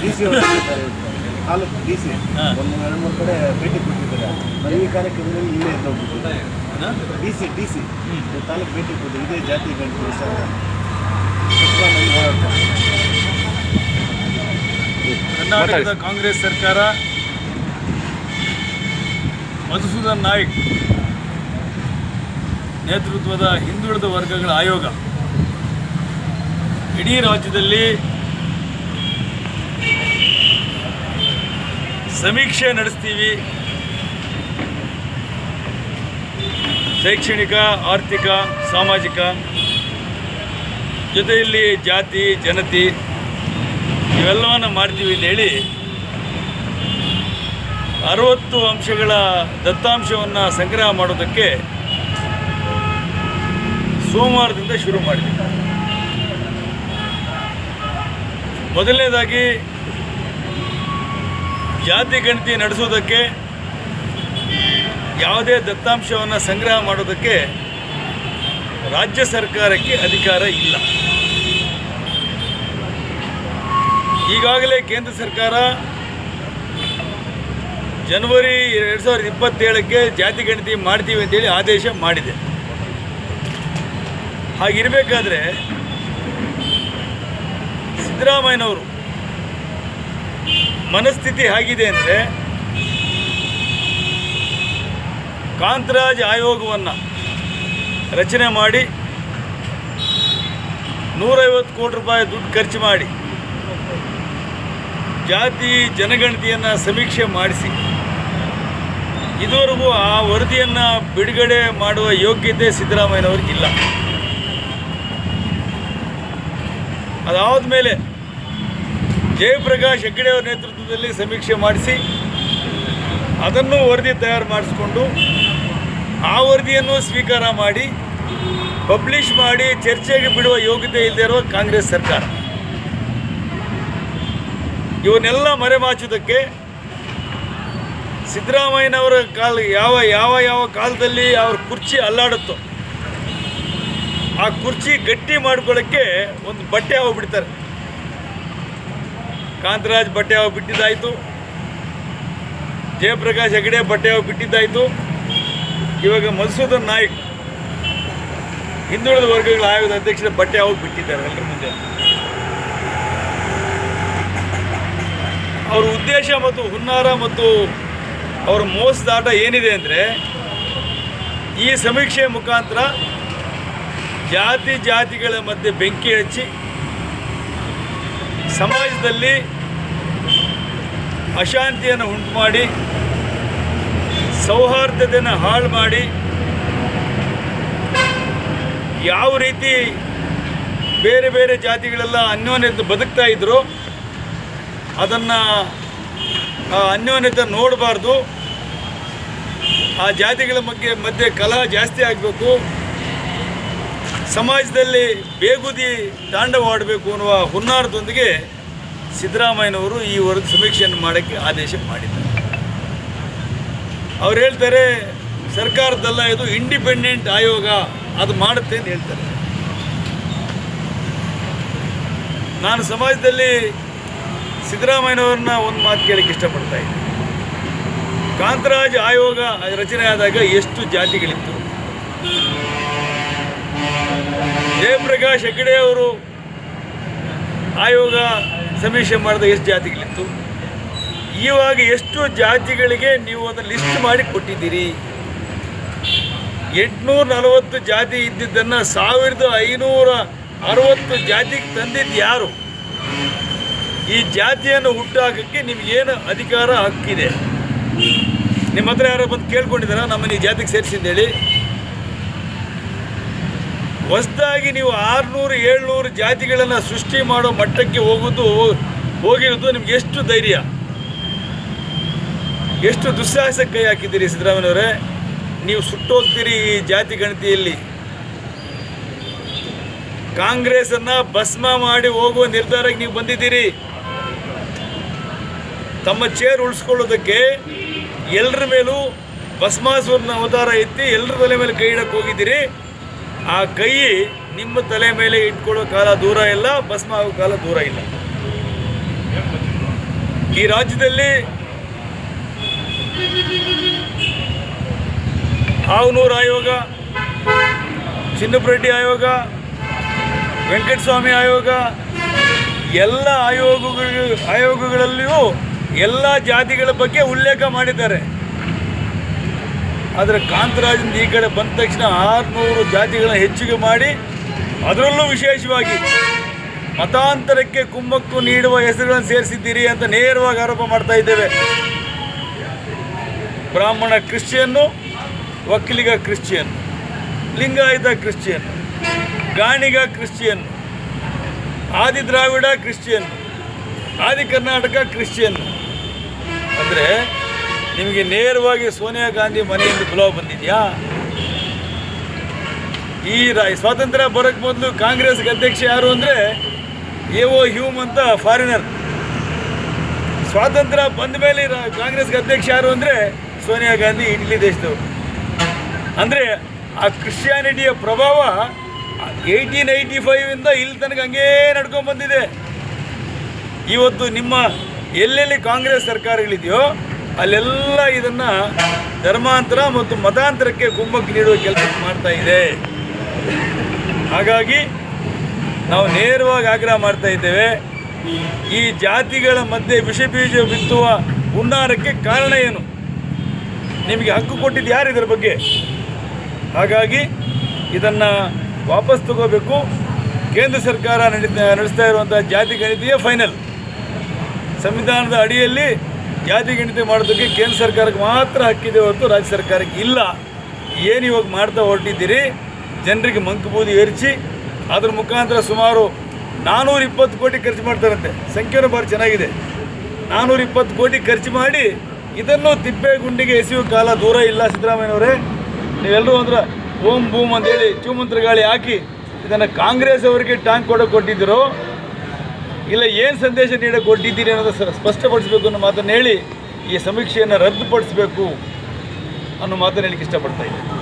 D C ಅವರು taluk D C ಒಂದು ಎರಡು ಮೂರು ಕಡೆ ಭೇಟಿ ಕೊಟ್ಟಿದ್ದಾರೆ. ನಾವು ಈ ಕಾರ್ಯಕ್ರಮದಲ್ಲಿ ಇಲ್ಲೇ ಇದ್ದೋಗ್ಬಿಟ್ಟು ಡಿ ಸಿ ಡಿ ಸಿ ತಾಲೂಕು ಭೇಟಿ ಕೊಟ್ಟು ಇದೇ ಜಾತಿ ಗಂಟು ವಿಚಾರ ಕರ್ನಾಟಕದ ಕಾಂಗ್ರೆಸ್ ಸರ್ಕಾರ ಮಧುಸೂದನ್ ನಾಯ್ಕ್ ನೇತೃತ್ವದ ಹಿಂದುಳಿದ ವರ್ಗಗಳ ಆಯೋಗ ಇಡೀ ರಾಜ್ಯದಲ್ಲಿ ಸಮೀಕ್ಷೆ ನಡೆಸ್ತೀವಿ. ಶೈಕ್ಷಣಿಕ, ಆರ್ಥಿಕ, ಸಾಮಾಜಿಕ, ಜೊತೆಯಲ್ಲಿ ಜಾತಿ, ಜನತಿ, ಇವೆಲ್ಲವನ್ನು ಮಾಡ್ತೀವಿ ಅಂತ ಹೇಳಿ ಅರವತ್ತು ಅಂಶಗಳ ದತ್ತಾಂಶವನ್ನು ಸಂಗ್ರಹ ಮಾಡೋದಕ್ಕೆ ಸೋಮವಾರದಿಂದ ಶುರು ಮಾಡಿದ್ವಿ ಮೊದಲನೇದಾಗಿ ಜಾತಿ ಗಣತಿ ನಡೆಸೋದಕ್ಕೆ ಯಾವುದೇ ದತ್ತಾಂಶವನ್ನು ಸಂಗ್ರಹ ಮಾಡೋದಕ್ಕೆ ರಾಜ್ಯ ಸರ್ಕಾರಕ್ಕೆ ಅಧಿಕಾರ ಇಲ್ಲ. ಈಗಾಗಲೇ ಕೇಂದ್ರ ಸರ್ಕಾರ ಜನವರಿ ಎರಡು ಸಾವಿರದ ಇಪ್ಪತ್ತೇಳಕ್ಕೆ ಜಾತಿ ಗಣತಿ ಮಾಡ್ತೀವಿ ಅಂತೇಳಿ ಆದೇಶ ಮಾಡಿದೆ. ಹಾಗಿರಬೇಕಾದ್ರೆ ಸಿದ್ದರಾಮಯ್ಯನವರು ಮನಸ್ಥಿತಿ ಹೇಗಿದೆ ಅಂದರೆ ಕಾಂತರಾಜ್ ಆಯೋಗವನ್ನು ರಚನೆ ಮಾಡಿ ನೂರೈವತ್ತು ಕೋಟಿ ರೂಪಾಯಿ ದುಡ್ಡು ಖರ್ಚು ಮಾಡಿ ಜಾತಿ ಜನಗಣತಿಯನ್ನು ಸಮೀಕ್ಷೆ ಮಾಡಿಸಿ, ಇದುವರೆಗೂ ಆ ವರದಿಯನ್ನು ಬಿಡುಗಡೆ ಮಾಡುವ ಯೋಗ್ಯತೆ ಸಿದ್ದರಾಮಯ್ಯನವ್ರಿಗಿಲ್ಲ ಅದಾದ ಮೇಲೆ ಜಯಪ್ರಕಾಶ್ ಹೆಗ್ಗಡೆ ಅವರ ನೇತೃತ್ವದಲ್ಲಿ ಸಮೀಕ್ಷೆ ಮಾಡಿಸಿ ಅದನ್ನು ವರದಿ ತಯಾರು ಮಾಡಿಸ್ಕೊಂಡು ಆ ವರದಿಯನ್ನು ಸ್ವೀಕಾರ ಮಾಡಿ, ಪಬ್ಲಿಷ್ ಮಾಡಿ, ಚರ್ಚೆಗೆ ಬಿಡುವ ಯೋಗ್ಯತೆ ಇಲ್ಲದೆ ಇರುವ ಕಾಂಗ್ರೆಸ್ ಸರ್ಕಾರ. ಇವನ್ನೆಲ್ಲ ಮರೆಮಾಚುವುದಕ್ಕೆ ಸಿದ್ದರಾಮಯ್ಯನವರ ಕಾಲ ಯಾವ ಯಾವ ಯಾವ ಕಾಲದಲ್ಲಿ ಅವ್ರ ಕುರ್ಚಿ ಅಲ್ಲಾಡುತ್ತೋ, ಆ ಕುರ್ಚಿ ಗಟ್ಟಿ ಮಾಡ್ಕೊಳ್ಳೋಕ್ಕೆ ಒಂದು ಬಟ್ಟೆ ಹೋಗ್ಬಿಡ್ತಾರೆ. ಬಿಡ್ತಾರೆ ಕಾಂತರಾಜ್ ಬಟ್ಟೆ ಅವು ಬಿಟ್ಟಿದ್ದಾಯಿತು. ಜಯಪ್ರಕಾಶ್ ಹೆಗಡೆ ಬಟ್ಟೆ ಅವು ಬಿಟ್ಟಿದ್ದಾಯಿತು. ಇವಾಗ ಮಧುಸೂದನ್ ನಾಯ್ಕ್ ಹಿಂದುಳಿದ ವರ್ಗಗಳ ಆಯೋಗದ ಅಧ್ಯಕ್ಷರ ಬಟ್ಟೆ ಅವು ಬಿಟ್ಟಿದ್ದಾರೆ ಎಲ್ಲರ ಮುಂದೆ. ಅವರ ಉದ್ದೇಶ ಮತ್ತು ಹುನ್ನಾರ ಮತ್ತು ಅವರ ಮೋಸದಾಟ ಏನಿದೆ ಅಂದರೆ ಈ ಸಮೀಕ್ಷೆ ಮುಖಾಂತರ ಜಾತಿ ಜಾತಿಗಳ ಮಧ್ಯೆ ಬೆಂಕಿ ಹಚ್ಚಿ ಸಮಾಜದಲ್ಲಿ ಅಶಾಂತಿಯನ್ನು ಉಂಟು ಮಾಡಿ ಸೌಹಾರ್ದತೆಯನ್ನು ಹಾಳು ಮಾಡಿ ಯಾವ ರೀತಿ ಬೇರೆ ಬೇರೆ ಜಾತಿಗಳೆಲ್ಲ ಅನ್ಯೋನ್ಯತೆ ಬದುಕ್ತಾ ಇದ್ರು, ಅದನ್ನು ಅನ್ಯೋನ್ಯತೆ ನೋಡಬಾರ್ದು. ಆ ಜಾತಿಗಳ ಬಗ್ಗೆ ಮಧ್ಯೆ ಕಲಹ ಜಾಸ್ತಿ ಆಗಬೇಕು. ಸಮಾಜದಲ್ಲಿ ಬೇಗುದಿ ತಾಂಡವಾಡಬೇಕು ಅನ್ನುವ ಹುನ್ನಾರದೊಂದಿಗೆ ಸಿದ್ದರಾಮಯ್ಯನವರು ಈ ವರದಿ ಸಮೀಕ್ಷೆಯನ್ನು ಮಾಡೋಕ್ಕೆ ಆದೇಶ ಮಾಡಿದ್ದಾರೆ. ಅವ್ರು ಹೇಳ್ತಾರೆ ಸರ್ಕಾರದಲ್ಲ ಇದು ಇಂಡಿಪೆಂಡೆಂಟ್ ಆಯೋಗ, ಅದು ಮಾಡುತ್ತೆ ಅಂತ ಹೇಳ್ತಾರೆ. ನಾನು ಸಮಾಜದಲ್ಲಿ ಸಿದ್ದರಾಮಯ್ಯನವ್ರನ್ನ ಒಂದು ಮಾತು ಕೇಳಕ್ಕೆ ಇಷ್ಟಪಡ್ತಾ ಇದ್ದೀನಿ. ಕಾಂತರಾಜ್ ಆಯೋಗ ರಚನೆ ಆದಾಗ ಎಷ್ಟು ಜಾತಿಗಳಿತ್ತು? ಜಯಪ್ರಕಾಶ್ ಹೆಗ್ಡೆ ಅವರು ಆಯೋಗ ಸಮೀಕ್ಷೆ ಮಾಡಿದ ಎಷ್ಟು ಜಾತಿಗಳಿತ್ತು? ಇವಾಗ ಎಷ್ಟು ಜಾತಿಗಳಿಗೆ ನೀವು ಅದನ್ನು ಲಿಸ್ಟ್ ಮಾಡಿ ಕೊಟ್ಟಿದ್ದೀರಿ. ಎಂಟುನೂರ ನಲವತ್ತು ಜಾತಿ ಇದ್ದಿದ್ದನ್ನು ಸಾವಿರದ ಐನೂರ ಅರವತ್ತು ಜಾತಿಗೆ ತಂದಿದ್ದು ಯಾರು? ಈ ಜಾತಿಯನ್ನು ಹುಟ್ಟಾಕಕ್ಕೆ ನಿಮಗೇನು ಅಧಿಕಾರ ಹಕ್ಕಿದೆ? ನಿಮ್ಮ ಹತ್ರ ಯಾರೋ ಬಂದು ಕೇಳ್ಕೊಂಡಿದ್ದಾರ? ನಮ್ಮನ್ನು ಈ ಜಾತಿಗೆ ಸೇರಿಸಿದ್ದೇಳಿ ಹೊಸದಾಗಿ ನೀವು ಆರುನೂರು, ಏಳ್ನೂರು ಜಾತಿಗಳನ್ನು ಸೃಷ್ಟಿ ಮಾಡೋ ಮಟ್ಟಕ್ಕೆ ಹೋಗೋದು ಹೋಗಿರೋದು ನಿಮ್ಗೆ ಎಷ್ಟು ಧೈರ್ಯ? ಎಷ್ಟು ದುಸ್ಸಾಹಸ ಕೈ ಹಾಕಿದ್ದೀರಿ ಸಿದ್ದರಾಮಯ್ಯವರೇ? ನೀವು ಸುಟ್ಟೋಗ್ತೀರಿ ಈ ಜಾತಿ ಗಣತಿಯಲ್ಲಿ. ಕಾಂಗ್ರೆಸ್ಸನ್ನು ಭಸ್ಮ ಮಾಡಿ ಹೋಗುವ ನಿರ್ಧಾರಕ್ಕೆ ನೀವು ಬಂದಿದ್ದೀರಿ. ತಮ್ಮ ಚೇರ್ ಉಳಿಸ್ಕೊಳ್ಳೋದಕ್ಕೆ ಎಲ್ಲರ ಮೇಲೂ ಭಸ್ಮಾಸುರನ ಅವತಾರ ಎತ್ತಿ ಎಲ್ಲರ ತಲೆ ಮೇಲೆ ಕೈ ಇಡಕ್ಕೆ ಹೋಗಿದ್ದೀರಿ. ಆ ಕೈ ನಿಮ್ಮ ತಲೆ ಮೇಲೆ ಇಟ್ಕೊಳ್ಳೋ ಕಾಲ ದೂರ ಇಲ್ಲ, ಭಸ್ಮ ಆಗೋ ಕಾಲ ದೂರ ಇಲ್ಲ. ಈ ರಾಜ್ಯದಲ್ಲಿ ಹಾವನೂರು ಆಯೋಗ, ಚಿನ್ನಪರೆಡ್ಡಿ ಆಯೋಗ, ವೆಂಕಟಸ್ವಾಮಿ ಆಯೋಗ, ಎಲ್ಲ ಆಯೋಗಗಳು, ಆಯೋಗಗಳಲ್ಲಿಯೂ ಎಲ್ಲ ಜಾತಿಗಳ ಬಗ್ಗೆ ಉಲ್ಲೇಖ ಮಾಡಿದ್ದಾರೆ. ಆದರೆ ಕಾಂತರಾಜಿಂದ ಈ ಕಡೆ ಬಂದ ತಕ್ಷಣ ಆರುನೂರು ಜಾತಿಗಳನ್ನ ಹೆಚ್ಚಿಗೆ ಮಾಡಿ ಅದರಲ್ಲೂ ವಿಶೇಷವಾಗಿ ಮತಾಂತರಕ್ಕೆ ಕುಂಭಕ್ಕು ನೀಡುವ ಹೆಸರುಗಳನ್ನು ಸೇರಿಸಿದ್ದೀರಿ ಅಂತ ನೇರವಾಗಿ ಆರೋಪ ಮಾಡ್ತಾ ಇದ್ದೇವೆ. Brahmin Christian, Vokkaliga Christian Lingayat Christian Ganiga Christian Adi Dravida Christian ಆದಿ ಕರ್ನಾಟಕ ಕ್ರಿಶ್ಚಿಯನ್ ಅಂದರೆ ನಿಮಗೆ ನೇರವಾಗಿ ಸೋನಿಯಾ ಗಾಂಧಿ ಮನೆಯಿಂದ ಬುಲಾವ್ ಬಂದಿದೆಯಾ? ಈ ಸ್ವಾತಂತ್ರ್ಯ ಬರೋಕ್ಕೆ ಮೊದಲು ಕಾಂಗ್ರೆಸ್ಗೆ ಅಧ್ಯಕ್ಷ ಯಾರು ಅಂದರೆ ಎ ಓ ಹ್ಯೂಮ್ ಅಂತ ಫಾರಿನರ್ ಸ್ವಾತಂತ್ರ್ಯ ಬಂದ ಮೇಲೆ ಕಾಂಗ್ರೆಸ್ಗೆ ಅಧ್ಯಕ್ಷ ಯಾರು ಅಂದರೆ ಸೋನಿಯಾ ಗಾಂಧಿ, ಇಟ್ಲಿ ದೇಶದವರು. ಅಂದರೆ ಆ ಕ್ರಿಶ್ಚಿಯಾನಿಟಿಯ ಪ್ರಭಾವ ಏಯ್ಟೀನ್ ಏಯ್ಟಿ ಫೈವಿಂದ ಇಲ್ಲಿ ತನಕ ಹಂಗೇ ನಡ್ಕೊಂಡು ಬಂದಿದೆ. ಇವತ್ತು ನಿಮ್ಮ ಎಲ್ಲೆಲ್ಲಿ ಕಾಂಗ್ರೆಸ್ ಸರ್ಕಾರಗಳಿದೆಯೋ ಅಲ್ಲೆಲ್ಲ ಇದನ್ನು ಧರ್ಮಾಂತರ ಮತ್ತು ಮತಾಂತರಕ್ಕೆ ಗುಮ್ಮಕ್ ನೀಡುವ ಕೆಲಸ ಮಾಡ್ತಾ ಇದೆ. ಹಾಗಾಗಿ ನಾವು ನೇರವಾಗಿ ಆಗ್ರಹ ಮಾಡ್ತಾ ಇದ್ದೇವೆ. ಈ ಜಾತಿಗಳ ಮಧ್ಯೆ ವಿಷಬೀಜ ಬಿತ್ತುವ ಹುನ್ನಾರಕ್ಕೆ ಕಾರಣ ಏನು? ನಿಮಗೆ ಹಕ್ಕು ಕೊಟ್ಟಿದ್ದು ಯಾರು ಇದರ ಬಗ್ಗೆ? ಹಾಗಾಗಿ ಇದನ್ನು ವಾಪಸ್ ತಗೋಬೇಕು. ಕೇಂದ್ರ ಸರ್ಕಾರ ನಡೀತಾ, ನಡೆಸ್ತಾ ಇರುವಂಥ ಜಾತಿ ಗಣಿತೆಯೇ ಫೈನಲ್ ಸಂವಿಧಾನದ ಅಡಿಯಲ್ಲಿ ಜಾತಿ ಗಿಣತಿ ಮಾಡೋದಕ್ಕೆ ಕೇಂದ್ರ ಸರ್ಕಾರಕ್ಕೆ ಮಾತ್ರ ಹಕ್ಕಿದೆ ಹೊರತು ರಾಜ್ಯ ಸರ್ಕಾರಕ್ಕೆ ಇಲ್ಲ. ಏನು ಇವಾಗ ಮಾಡ್ತಾ ಹೊರಟಿದ್ದೀರಿ? ಜನರಿಗೆ ಮಂಕುಬೂದಿ ಏರಿಸಿ, ಅದ್ರ ಮುಖಾಂತರ ಸುಮಾರು ನಾನ್ನೂರ ಇಪ್ಪತ್ತು ಕೋಟಿ ಖರ್ಚು ಮಾಡ್ತಾರಂತೆ. ಸಂಖ್ಯೆನೂ ಭಾರಿ ಚೆನ್ನಾಗಿದೆ. ನಾನ್ನೂರ ಇಪ್ಪತ್ತು ಕೋಟಿ ಖರ್ಚು ಮಾಡಿ ಇದನ್ನು ತಿಪ್ಪೆ ಗುಂಡಿಗೆ ಎಸೆಯುವ ಕಾಲ ದೂರ ಇಲ್ಲ ಸಿದ್ದರಾಮಯ್ಯನವರೇ. ನೀವೆಲ್ಲರೂ ಅಂದ್ರೆ ಓಂ ಬೂಮ್ ಅಂತೇಳಿ ಚೂಮಂತ್ರ ಗಾಳಿ ಹಾಕಿ ಇದನ್ನು ಕಾಂಗ್ರೆಸ್ ಅವರಿಗೆ ಟ್ಯಾಂಕ್ ಕೊಡೋಕೆ ಕೊಟ್ಟಿದ್ದೀರೋ ಇಲ್ಲ, ಏನು ಸಂದೇಶ ನೀಡಕ್ಕೆ ಕೊಟ್ಟಿದ್ದೀರಿ ಅನ್ನೋದು ಸ್ಪಷ್ಟಪಡಿಸಬೇಕು ಅನ್ನೋ ಮಾತನ್ನು ಹೇಳಿ ಈ ಸಮೀಕ್ಷೆಯನ್ನು ರದ್ದುಪಡಿಸಬೇಕು ಅನ್ನೋ ಮಾತನ್ನು ಹೇಳಿಕ್ಕೆ ಇಷ್ಟಪಡ್ತಾ ಇದ್ದೀನಿ.